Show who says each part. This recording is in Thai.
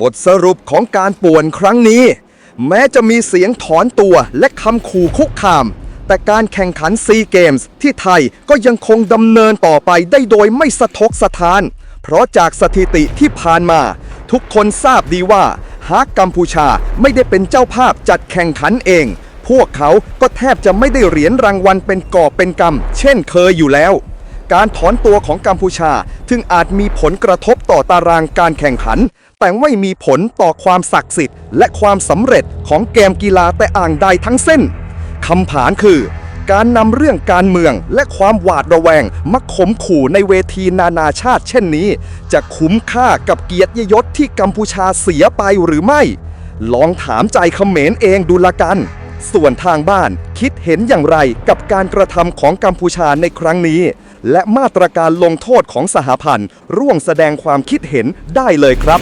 Speaker 1: บทสรุปของการป่วนครั้งนี้ แม้จะมีเสียงถอนตัวและคำขู่คุกคาม แต่การแข่งขันซีเกมส์ที่ไทยก็ยังคงดำเนินต่อไปได้โดยไม่สะทกสะท้าน เพราะจากสถิติที่ผ่านมา ทุกคนทราบดีว่า หากกัมพูชาไม่ได้เป็นเจ้าภาพจัดแข่งขันเอง พวกเขาก็แทบจะไม่ได้เหรียญรางวัลเป็นกอบเป็นกำเช่นเคยอยู่แล้ว การถอนตัวของกัมพูชาถึงอาจมีผลกระทบต่อตารางการแข่งขัน แต่ไม่มีผลต่อความศักดิ์สิทธิ์ และความสำเร็จของเกมกีฬาแต่อ่างใดทั้งสิ้นคำผานคือ การนำเรื่องการเมืองและความหวาดระแวงมาข่มขู่ในเวทีนานาชาติ เช่นนี้ จะคุ้มค่ากับเกียรติยศที่กัมพูชาเสียไปหรือไม่ ลองถามใจเขมรเองดูละกัน ส่วนทางบ้านคิดเห็นอย่างไรกับการกระทำของกัมพูชาในครั้งนี้ และมาตรการลงโทษของสหพันธ์ร่วงแสดงความคิดเห็นได้เลยครับ